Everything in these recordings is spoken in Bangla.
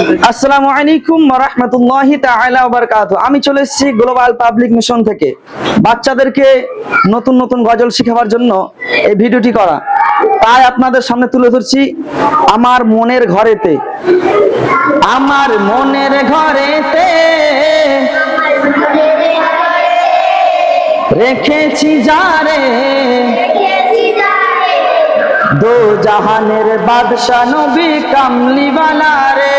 আসসালামু আলাইকুম রহমতুল্লাহি তাআলা ওয়া বারাকাতুহু। আমি চলে এসেছি গ্লোবাল পাবলিক মিশন থেকে। বাচ্চাদেরকে নতুন নতুন গজল শেখাবার জন্য এই ভিডিওটি করা। তাই আপনাদের সামনে তুলে ধরছি আমার মনের ঘরেতে। আমার মনের ঘরেতে রেখেছি যারে দো জাহানের বাদশা নবী কামলিওয়ালা রে।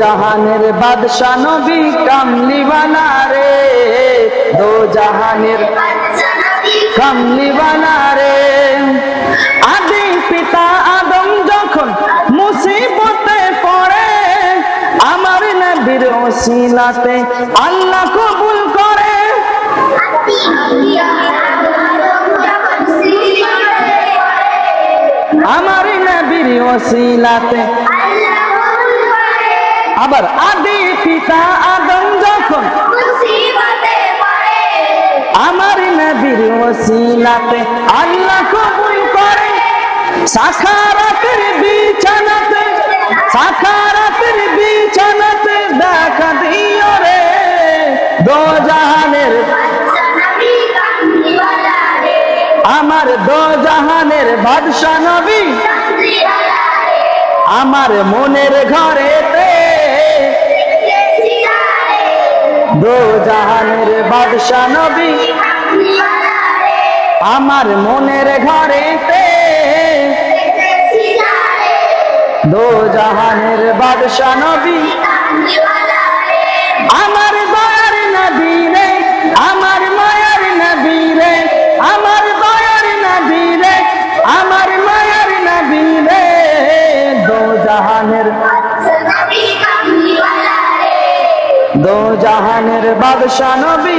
জাহানের বাদশা নবী কামলিওয়ালা রে। দো জাহানের কামলিওয়ালা রে। আদি পিতা আদম যখন মুসিবতে পড়ে, আমার নবীর ওসিলাতে আল্লাহ কবুল করে। আমার নবীর ওসিলাতে আবার আদি পিতা আদম যখন আমার নবীর ওসিলাতে আল্লাহ কবুল করে। সাখারাতের বিছানাতে সাখারাতের বিছানাতে দেখা দিও রে। দো জাহানের আমার দো জাহানের বাদশা নবী। আমার মনের ঘরেতে দো জাহানের বাদশা নবী। আমার মনের ঘরেতে দো জাহানের বাদশা নবী। দো জাহানের বাদশাহ নবী।